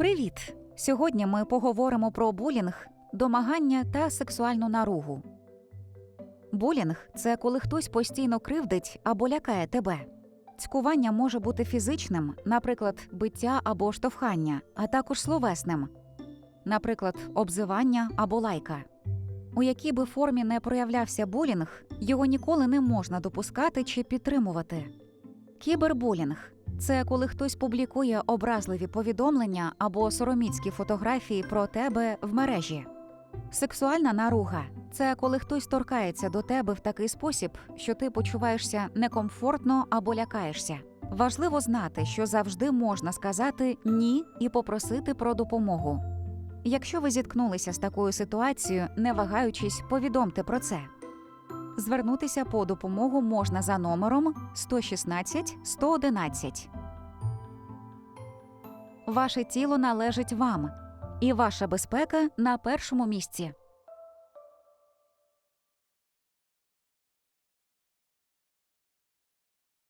Привіт! Сьогодні ми поговоримо про булінг, домагання та сексуальну наругу. Булінг це коли хтось постійно кривдить або лякає тебе. Цькування може бути фізичним, наприклад, биття або штовхання, а також словесним, наприклад, обзивання або лайка. У якій би формі не проявлявся булінг, його ніколи не можна допускати чи підтримувати. Кібербулінг це коли хтось публікує образливі повідомлення або сороміцькі фотографії про тебе в мережі. Сексуальна наруга це коли хтось торкається до тебе в такий спосіб, що ти почуваєшся некомфортно або лякаєшся. Важливо знати, що завжди можна сказати ні і попросити про допомогу. Якщо ви зіткнулися з такою ситуацією, не вагаючись, повідомте про це. Звернутися по допомогу можна за номером 116 111. Ваше тіло належить вам, і ваша безпека на першому місці.